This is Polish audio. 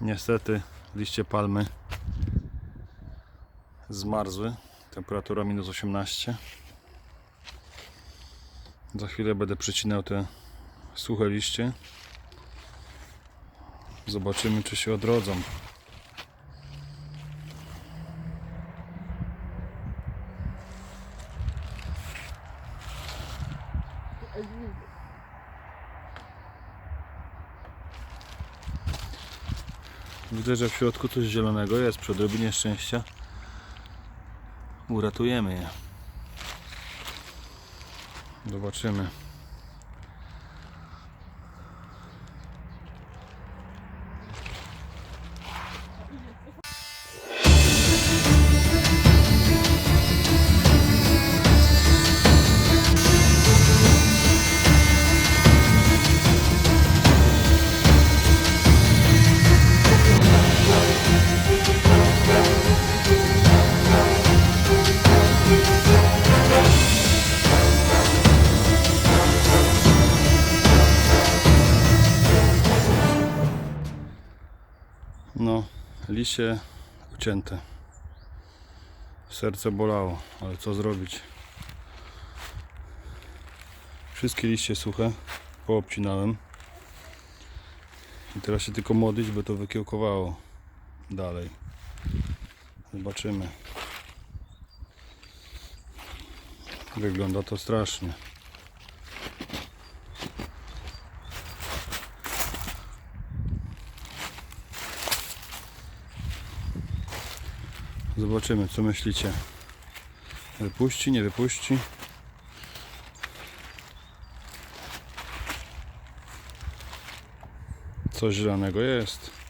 Niestety liście palmy zmarzły. Temperatura minus 18. Za chwilę będę przycinał te suche liście. Zobaczymy czy się odrodzą. Widzę, że w środku coś zielonego jest. Przy odrobinie szczęścia uratujemy je. Zobaczymy. No, liście ucięte. Serce bolało, ale co zrobić? Wszystkie liście suche poobcinałem. I teraz się tylko modlić, by to wykiełkowało dalej. Zobaczymy. Wygląda to strasznie. Zobaczymy, co myślicie. Wypuści, nie wypuści. Coś zielonego jest.